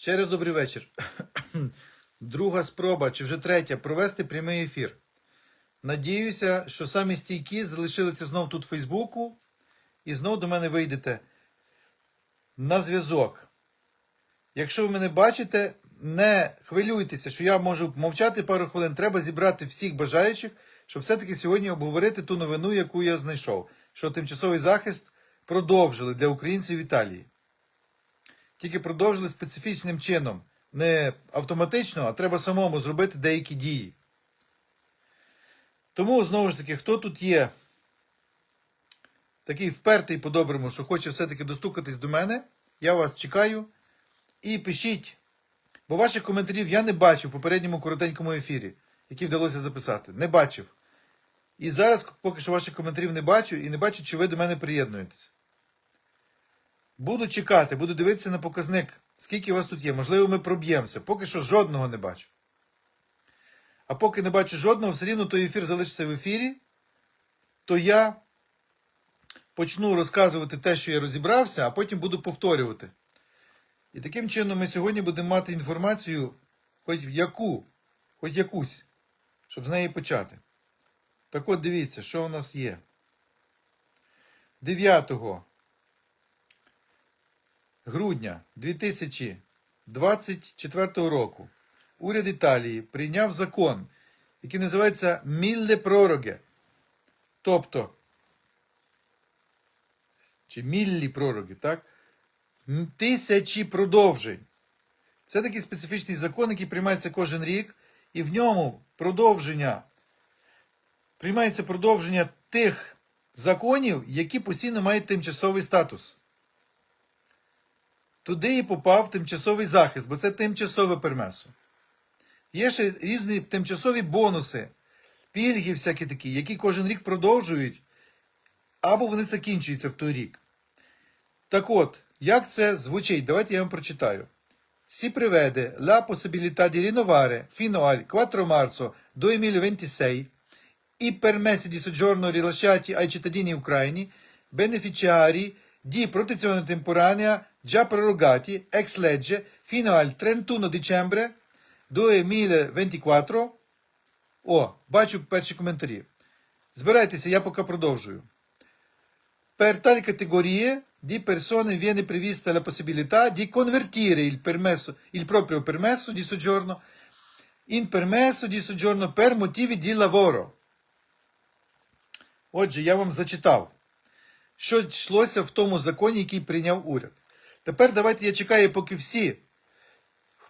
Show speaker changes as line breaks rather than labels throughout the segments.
Ще раз добрий вечір. Друга спроба, чи вже третя, провести прямий ефір. Надіюся, що самі стійкі залишилися знов тут в Фейсбуку і знов до мене вийдете на зв'язок. Якщо ви мене бачите, не хвилюйтеся, що я можу мовчати пару хвилин. Треба зібрати всіх бажаючих, щоб все-таки сьогодні обговорити ту новину, яку я знайшов, що тимчасовий захист продовжили для українців в Італії. Тільки продовжили специфічним чином. Не автоматично, а треба самому зробити деякі дії. Тому, знову ж таки, хто тут є такий впертий по-доброму, що хоче все-таки достукатись до мене, я вас чекаю. І пишіть, бо ваших коментарів я не бачив в попередньому коротенькому ефірі, який вдалося записати. Не бачив. І зараз поки що ваших коментарів не бачу і не бачу, чи ви до мене приєднуєтеся. Буду чекати, буду дивитися на показник, скільки у вас тут є. Можливо, ми проб'ємося. Поки що жодного не бачу. А поки не бачу жодного, все рівно той ефір залишиться в ефірі, то я почну розказувати те, що я розібрався, а потім буду повторювати. І таким чином ми сьогодні будемо мати інформацію, хоч яку, хоч якусь, щоб з неї почати. Так от дивіться, що у нас є. 9 грудня 2024 року уряд Італії прийняв закон, який називається Мілле Пророге. Тобто, чи міллі пророги, так? Тисячі продовжень. Це такий специфічний закон, який приймається кожен рік, і в ньому продовження приймається продовження тих законів, які постійно мають тимчасовий статус. Туди і попав тимчасовий захист, бо це тимчасове пермесо. Є ще різні тимчасові бонуси, пільги всякі такі, які кожен рік продовжують, або вони закінчуються в той рік. Так от, як це звучить? Давайте я вам прочитаю. Si prevede la possibilità di rinnovare fino al 4 marzo 2026 i permessi di soggiorno rilasciati ai cittadini ucraini beneficiari di protezione temporanea già prorogati ex legge fino al 31 dicembre 2024. О, бачу перші коментарі. Збирайтеся, я поки продовжую. Per tali categorie di persone viene prevista la possibilità di convertire il, permesso, il proprio permesso di soggiorno in permesso di soggiorno per motivi di lavoro. Отже, я вам зачитав, що йшлося в тому законі, який прийняв уряд. Тепер давайте я чекаю, поки всі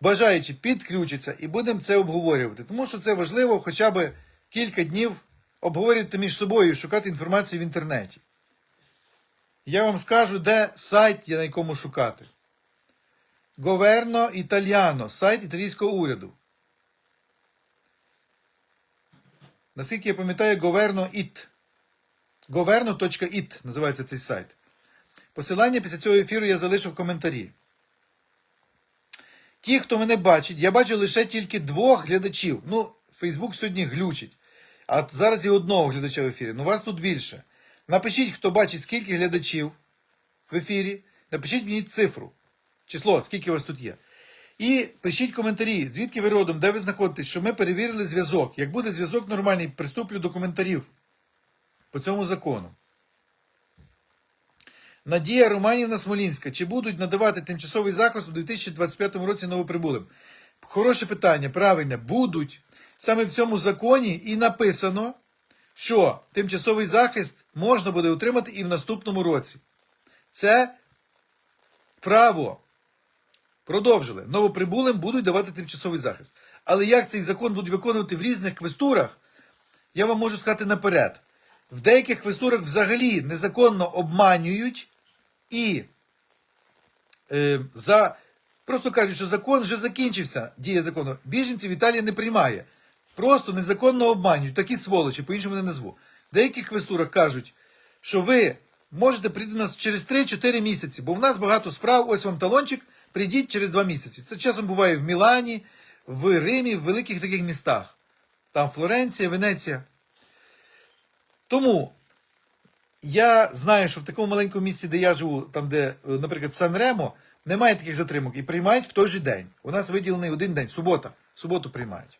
бажаючи підключаться і будемо це обговорювати. Тому що це важливо хоча б кілька днів обговорювати між собою і шукати інформацію в інтернеті. Я вам скажу, де сайт є на якому шукати. Говерно Італіано, сайт італійського уряду. Наскільки я пам'ятаю, Іт. Governo.it називається цей сайт. Посилання після цього ефіру я залишу в коментарі. Ті, хто мене бачить, я бачу лише тільки двох глядачів. Ну, Фейсбук сьогодні глючить. А зараз є одного глядача в ефірі. Ну, вас тут більше. Напишіть, хто бачить, скільки глядачів в ефірі. Напишіть мені цифру. Число, скільки у вас тут є. І пишіть коментарі, звідки ви родом, де ви знаходитесь, що ми перевірили зв'язок. Як буде зв'язок нормальний, приступлю до коментарів по цьому закону. Надія Романівна Смолінська. Чи будуть надавати тимчасовий захист у 2025 році новоприбулим? Хороше питання, правильне, будуть. Саме в цьому законі і написано, що тимчасовий захист можна буде отримати і в наступному році. Це право. Продовжили. Новоприбулим будуть давати тимчасовий захист. Але як цей закон будуть виконувати в різних квестурах, я вам можу сказати наперед. В деяких квестурах взагалі незаконно обманюють і е, за, просто кажуть, що закон вже закінчився, дія закону. Біженців Італія не приймає. Просто незаконно обманюють. Такі сволочі, по-іншому не назву. В деяких квестурах кажуть, що ви можете прийти до нас через 3-4 місяці, бо в нас багато справ, ось вам талончик, прийдіть через 2 місяці. Це часом буває в Мілані, в Римі, в великих таких містах. Там Флоренція, Венеція. Тому я знаю, що в такому маленькому місці, де я живу, там, де, е, наприклад, Сан-Ремо, Немає таких затримок і приймають в той же день. У нас виділений один день, субота. Суботу приймають.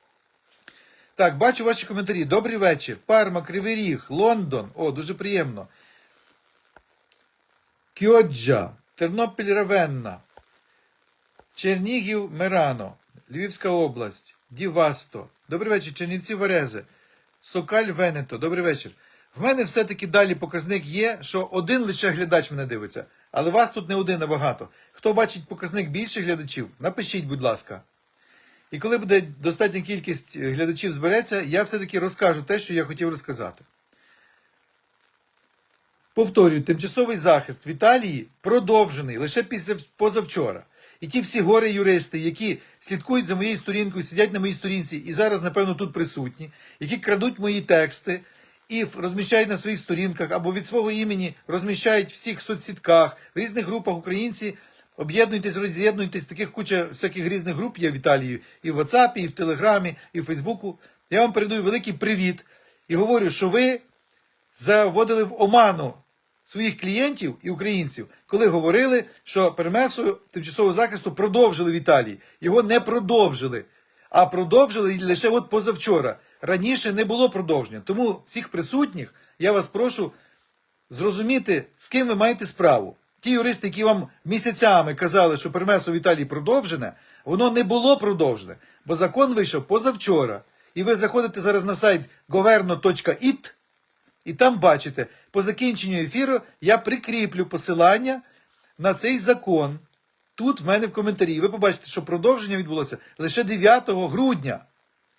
Так, бачу ваші коментарі. Добрий вечір. Парма, Кривий Ріг, Лондон. О, дуже приємно. Кьоджа, Тернопіль Равенна, Чернігів Мерано, Львівська область, Дівасто. Добрий вечір, Чернівці Верези, Сокаль Венето. Добрий вечір. В мене все-таки далі показник є, що один лише глядач мене дивиться, але вас тут не один, а багато. Хто бачить показник більше глядачів, напишіть, будь ласка. І коли буде достатня кількість е, глядачів збереться, я все-таки розкажу те, що я хотів розказати. Повторюю, тимчасовий захист в Італії продовжений лише після позавчора. І ті всі горе юристи, які слідкують за моєю сторінкою, сидять на моїй сторінці і зараз, напевно, тут присутні, які крадуть мої тексти і розміщають на своїх сторінках або від свого імені розміщають всіх соцсітках, в різних групах українці. Об'єднуйтесь, роз'єднуйтесь, таких куча всяких різних груп є в Італії, і в WhatsApp, і в Телеграмі, і в Фейсбуку. Я вам передаю великий привіт і говорю, що ви заводили в оману своїх клієнтів і українців, коли говорили, що перемесу тимчасового захисту продовжили в Італії. Його не продовжили, а продовжили лише от позавчора. Раніше не було продовження. Тому всіх присутніх я вас прошу зрозуміти, з ким ви маєте справу. Ті юристи, які вам місяцями казали, що перемесо в Італії продовжене, воно не було продовжене, бо закон вийшов позавчора. І ви заходите зараз на сайт governo.it, і там бачите, по закінченню ефіру я прикріплю посилання на цей закон. Тут в мене в коментарі. Ви побачите, що продовження відбулося лише 9 грудня,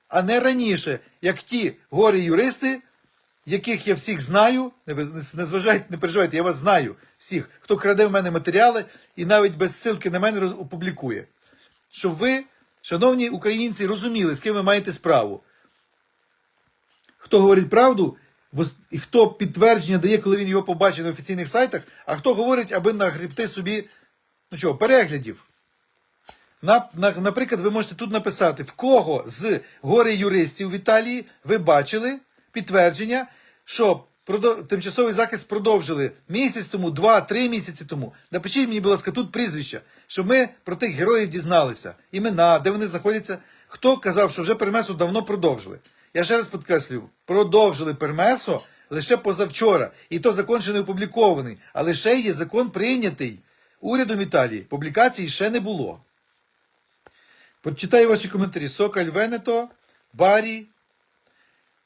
а не раніше, як ті горі юристи, яких я всіх знаю, не, зважайте, не переживайте, я вас знаю всіх, хто краде в мене матеріали і навіть без ссылки на мене опублікує. Щоб ви, шановні українці, розуміли, з ким ви маєте справу. Хто говорить правду, і хто підтвердження дає, коли він його побачить на офіційних сайтах, а хто говорить, аби нагребти собі ну чого, переглядів. На, на, наприклад, ви можете тут написати, в кого з горе юристів в Італії ви бачили підтвердження, що тимчасовий захист продовжили місяць тому, два-три місяці тому. Напишіть мені, будь ласка, тут прізвища, щоб ми про тих героїв дізналися. Імена, де вони знаходяться. Хто казав, що вже пермесо давно продовжили. Я ще раз підкреслюю, продовжили пермесо лише позавчора. І то закон ще не опублікований, а лише є закон прийнятий урядом Італії. Публікації ще не було. Почитаю ваші коментарі. Сокаль Венето, Барі,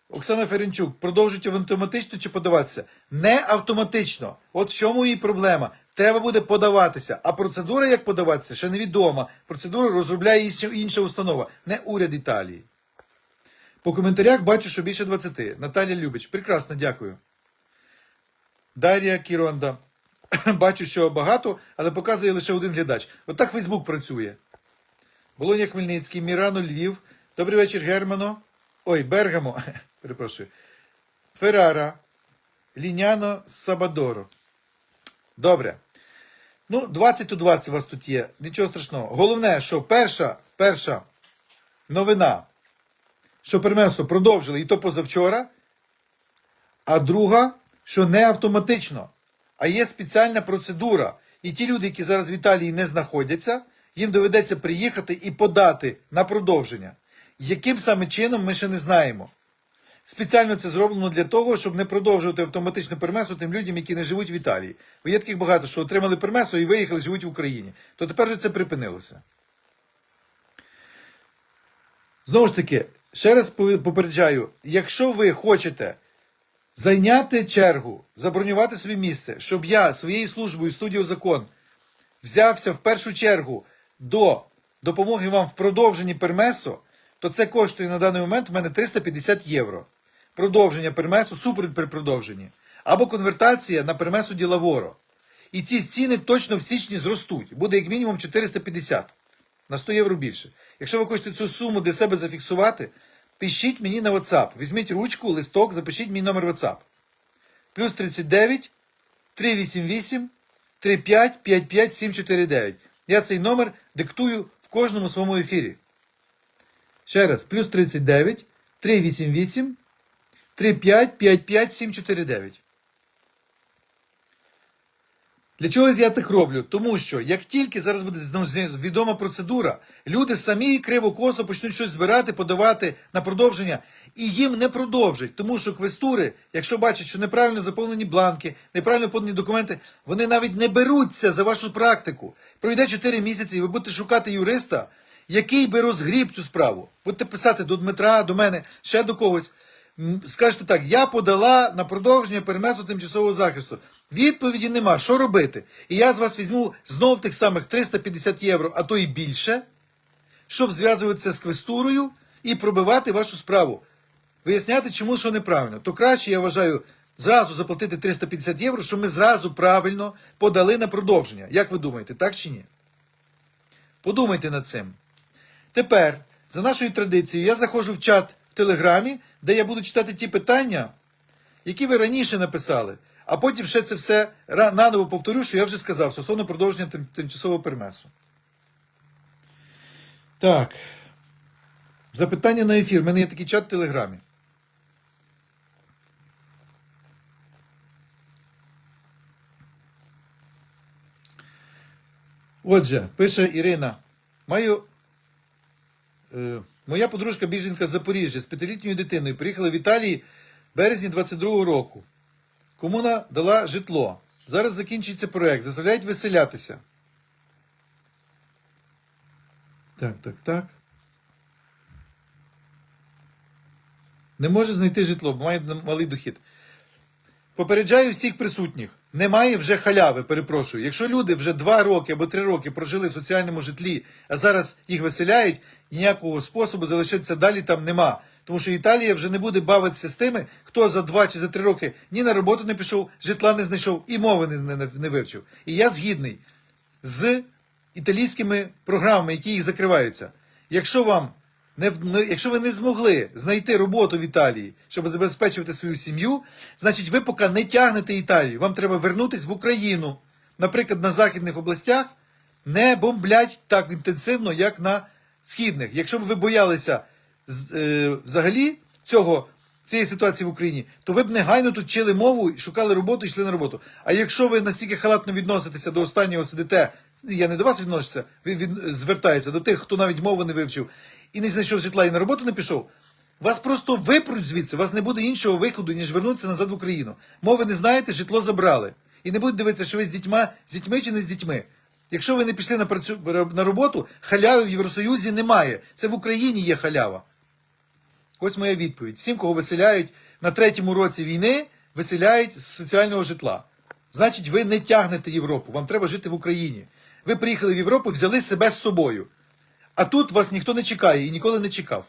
Оксана Ференчук. Продовжуйте автоматично чи подаватися? Не автоматично. От в чому її проблема. Треба буде подаватися. А процедура, як подаватися, ще невідома. Процедуру розробляє інша- установа, не уряд Італії. По коментарях бачу, що більше 20. Наталя Любич. Прекрасно, дякую. Дар'я Кіронда. Бачу, що багато, але показує лише один глядач. Отак Фейсбук працює. Болоня Хмельницький, Мірано Львів. Добрий вечір, Германо. Ой, Бергамо. Перепрошую. Феррара. Ліняно Сабадоро. Добре. Ну, 20 то 20 у вас тут є. Нічого страшного. Головне, що перша, перша новина, що пермесо продовжили, і то позавчора. А друга, що не автоматично, а є спеціальна процедура. І ті люди, які зараз в Італії не знаходяться, їм доведеться приїхати і подати на продовження. Яким саме чином ми ще не знаємо. Спеціально це зроблено для того, щоб не продовжувати автоматичну пермесу тим людям, які не живуть в Італії. Бо є таких багато, що отримали пермесу і виїхали, живуть в Україні. То тепер же це припинилося. Знову ж таки, ще раз попереджаю, якщо ви хочете зайняти чергу, забронювати собі місце, щоб я своєю службою студіо закон взявся в першу чергу до допомоги вам в продовженні пермесу, то це коштує на даний момент в мене 350 євро. Продовження пермесу, супер при продовженні. Або конвертація на пермесу ділаворо. І ці ціни точно в січні зростуть. Буде як мінімум 450 на 100 євро більше. Якщо ви хочете цю суму для себе зафіксувати, пишіть мені на WhatsApp. Візьміть ручку, листок, запишіть мій номер WhatsApp. Плюс 39 388 35 55 749. Я цей номер диктую в кожному своєму ефірі. Ще раз, плюс 39 388 35 55 749. Для чого я так роблю? Тому що як тільки зараз буде відома процедура, люди самі криво-косо почнуть щось збирати, подавати на продовження, і їм не продовжать. Тому що квестури, якщо бачать, що неправильно заповнені бланки, неправильно подані документи, вони навіть не беруться за вашу практику. Пройде 4 місяці, і ви будете шукати юриста, який би розгріб цю справу. Будете писати до Дмитра, до мене, ще до когось. Скажете так, я подала на продовження перемесу тимчасового захисту. Відповіді нема, що робити? І я з вас візьму знов тих самих 350 євро, а то і більше, щоб зв'язуватися з квестурою і пробивати вашу справу. Виясняти, чому що неправильно. То краще, я вважаю, зразу заплатити 350 євро, щоб ми зразу правильно подали на продовження. Як ви думаєте, так чи ні? Подумайте над цим. Тепер, за нашою традицією, я заходжу в чат в Телеграмі, де я буду читати ті питання, які ви раніше написали, а потім ще це все наново повторю, що я вже сказав стосовно продовження тим- тимчасового пермесу. Так. Запитання на ефір. У мене є такий чат в Телеграмі. Отже, пише Ірина. Маю Е, Моя подружка біженка з Запоріжжя з п'ятилітньою дитиною приїхала в Італії в березні 22-го року. Комуна дала житло. Зараз закінчується проект. Заставляють виселятися. Так, так, так. Не може знайти житло, бо має малий дохід. Попереджаю всіх присутніх. Немає вже халяви, перепрошую. Якщо люди вже два роки або три роки прожили в соціальному житлі, а зараз їх виселяють, ніякого способу залишитися далі там нема. Тому що Італія вже не буде бавитися з тими, хто за два чи за три роки ні на роботу не пішов, житла не знайшов і мови не, не, не вивчив. І я згідний з італійськими програмами, які їх закриваються. Якщо вам не, не- якщо ви не змогли знайти роботу в Італії, щоб забезпечувати свою сім'ю, значить ви поки не тягнете Італію. Вам треба вернутися в Україну. Наприклад, на західних областях не бомблять так інтенсивно, як на східних. Якщо б ви боялися е, взагалі цього, цієї ситуації в Україні, то ви б негайно тут вчили мову, шукали роботу і йшли на роботу. А якщо ви настільки халатно відноситеся до останнього сидите, я не до вас відношуся, він, він звертається до тих, хто навіть мову не вивчив і не знайшов житла і на роботу не пішов. Вас просто випруть звідси, у вас не буде іншого виходу, ніж вернутися назад в Україну. Мови не знаєте, житло забрали. І не будуть дивитися, що ви з дітьми, з дітьми чи не з дітьми. Якщо ви не пішли на, працю... на роботу, халяви в Євросоюзі немає. Це в Україні є халява. Ось моя відповідь. Всім, кого виселяють на третьому році війни, виселяють з соціального житла. Значить, ви не тягнете Європу, вам треба жити в Україні. Ви приїхали в Європу, взяли себе з собою. А тут вас ніхто не чекає і ніколи не чекав.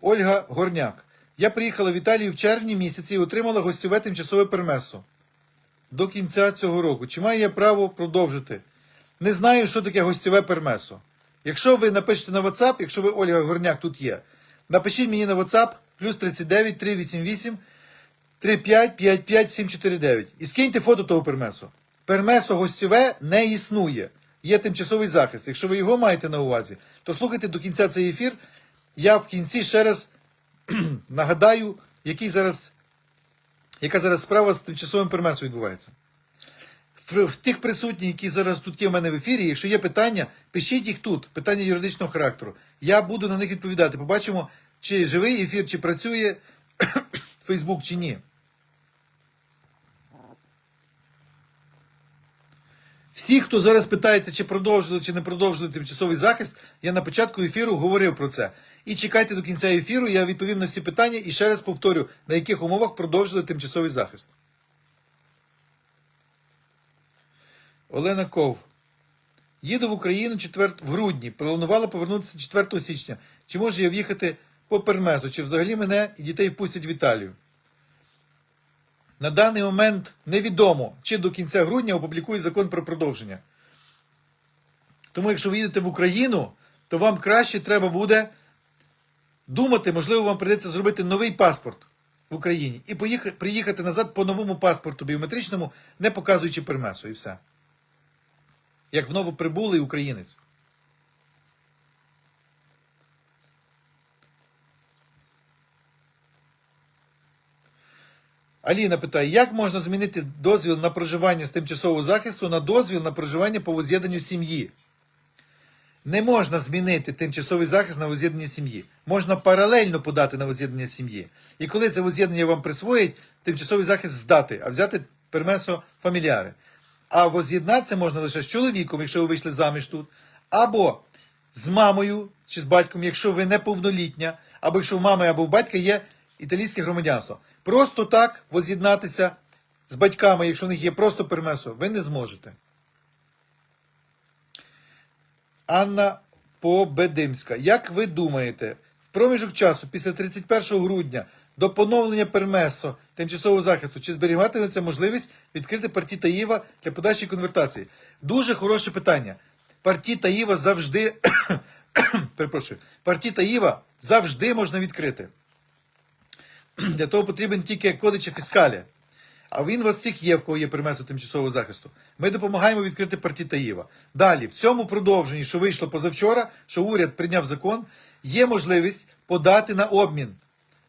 Ольга Горняк. Я приїхала в Італію в червні місяці і отримала гостьове тимчасове пермесо. До кінця цього року. Чи маю я право продовжити? Не знаю, що таке гостьове пермесо. Якщо ви напишете на WhatsApp, якщо ви Ольга Горняк тут є, напишіть мені на WhatsApp плюс 39 388 35 55 749 і скиньте фото того пермесу. Пермесо гостьове не існує. Є тимчасовий захист. Якщо ви його маєте на увазі, то слухайте до кінця цей ефір. Я в кінці ще раз нагадаю, який зараз, яка зараз справа з тимчасовим пермесом відбувається. В тих присутніх, які зараз тут є в мене в ефірі, якщо є питання, пишіть їх тут, питання юридичного характеру. Я буду на них відповідати. Побачимо, чи живий ефір, чи працює Фейсбук, чи ні. Всі, хто зараз питається, чи продовжили, чи не продовжили тимчасовий захист, я на початку ефіру говорив про це. І чекайте до кінця ефіру, я відповім на всі питання і ще раз повторю, на яких умовах продовжили тимчасовий захист. Олена Ков. Їду в Україну 4 в грудні. Планувала повернутися 4 січня. Чи можу я в'їхати по пермезу? Чи взагалі мене і дітей пустять в Італію? На даний момент невідомо, чи до кінця грудня опублікують закон про продовження. Тому, якщо ви їдете в Україну, то вам краще треба буде думати, можливо, вам прийдеться зробити новий паспорт в Україні і приїхати назад по новому паспорту біометричному, не показуючи пермесу, і все. Як в новоприбулий українець. Аліна питає, як можна змінити дозвіл на проживання з тимчасового захисту на дозвіл на проживання по воз'єднанню сім'ї? Не можна змінити тимчасовий захист на воз'єднання сім'ї. Можна паралельно подати на воз'єднання сім'ї. І коли це воз'єднання вам присвоїть, тимчасовий захист здати, а взяти пермесо фаміліари. А воз'єднатися можна лише з чоловіком, якщо ви вийшли заміж тут, або з мамою чи з батьком, якщо ви неповнолітня, або якщо в мами або в батька є італійське громадянство. Просто так воз'єднатися з батьками, якщо в них є просто пермесо, ви не зможете. Анна Победимська. Як ви думаєте, в проміжок часу після 31 грудня до поновлення пермесо тимчасового захисту, чи зберігатиметься можливість відкрити парті Таїва для подальшої конвертації? Дуже хороше питання. Парті Таїва завжди, перепрошую, парті Таїва завжди можна відкрити. Для того потрібен тільки кодича фіскалія. А він у вас всіх є, в кого є примесо тимчасового захисту. Ми допомагаємо відкрити парті Таїва. Далі, в цьому продовженні, що вийшло позавчора, що уряд прийняв закон, є можливість подати на обмін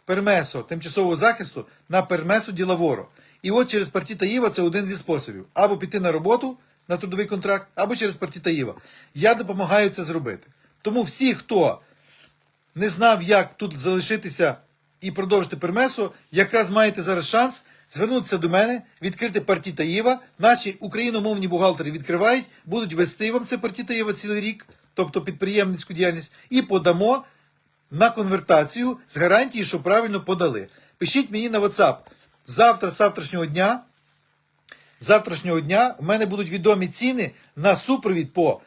пермесо тимчасового захисту на пермесо ділаворо. І от через парті Таїва це один зі способів. Або піти на роботу на трудовий контракт, або через парті Таїва. Я допомагаю це зробити. Тому всі, хто не знав, як тут залишитися і продовжити пермесо, якраз маєте зараз шанс звернутися до мене, відкрити парті Таїва. Наші україномовні бухгалтери відкривають, будуть вести вам це парті Таїва цілий рік, тобто підприємницьку діяльність, і подамо на конвертацію з гарантії, що правильно подали. Пишіть мені на WhatsApp. Завтра, завтрашнього дня, завтрашнього дня в мене будуть відомі ціни на супровід по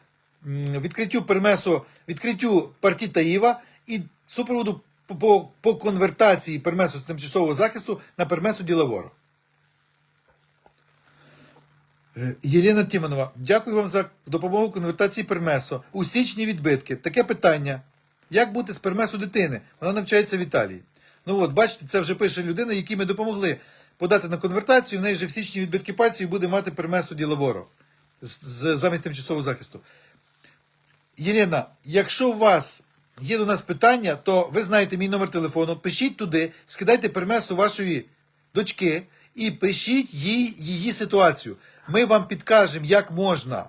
відкриттю пермесо, відкриттю парті Таїва і супроводу по, по, конвертації пермесу з тимчасового захисту на пермесу ділаворо. Е, Єлена Тімонова, дякую вам за допомогу конвертації пермесо. У січні відбитки. Таке питання. Як бути з пермесу дитини? Вона навчається в Італії. Ну от, бачите, це вже пише людина, якій ми допомогли подати на конвертацію. В неї вже в січні відбитки пальців буде мати пермесу ділаворо замість тимчасового захисту. Єлена, якщо у вас є до нас питання, то ви знаєте мій номер телефону, пишіть туди, скидайте пермесу вашої дочки і пишіть їй її ситуацію. Ми вам підкажемо, як можна